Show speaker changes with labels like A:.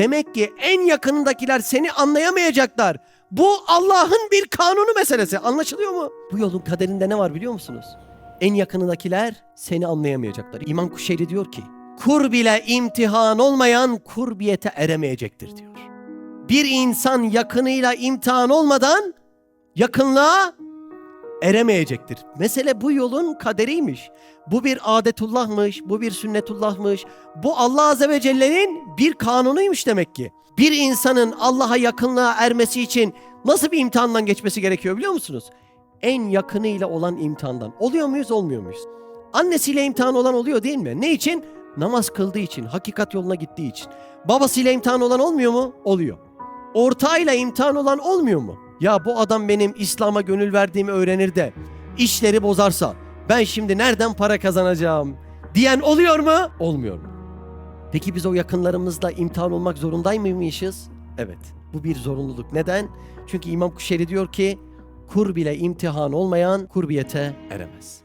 A: Demek ki en yakınındakiler seni anlayamayacaklar. Bu Allah'ın bir kanunu meselesi. Anlaşılıyor mu? Bu yolun kaderinde ne var biliyor musunuz? En yakınındakiler seni anlayamayacaklar. İmam Kuşeyri diyor ki, kur bile imtihan olmayan kurbiyete eremeyecektir diyor. Bir insan yakınıyla imtihan olmadan yakınlığa eremeyecektir. Mesele bu yolun kaderiymiş. Bu bir adetullahmış, bu bir sünnetullahmış. Bu Allah Azze ve Celle'nin bir kanunuymuş demek ki. Bir insanın Allah'a yakınlığa ermesi için nasıl bir imtihandan geçmesi gerekiyor biliyor musunuz? En yakınıyla olan imtihandan. Oluyor muyuz, olmuyor muyuz? Annesiyle imtihan olan oluyor değil mi? Ne için? Namaz kıldığı için, hakikat yoluna gittiği için. Babasıyla imtihan olan olmuyor mu? Oluyor. Ortağıyla imtihan olan olmuyor mu? Ya bu adam benim İslam'a gönül verdiğimi öğrenir de işleri bozarsa ben şimdi nereden para kazanacağım diyen oluyor mu? Olmuyor mu? Peki biz o yakınlarımızla imtihan olmak zorundaymışız? Evet. Bu bir zorunluluk. Neden? Çünkü İmam Kuşeyri diyor ki kur bile imtihan olmayan kurbiyete eremez.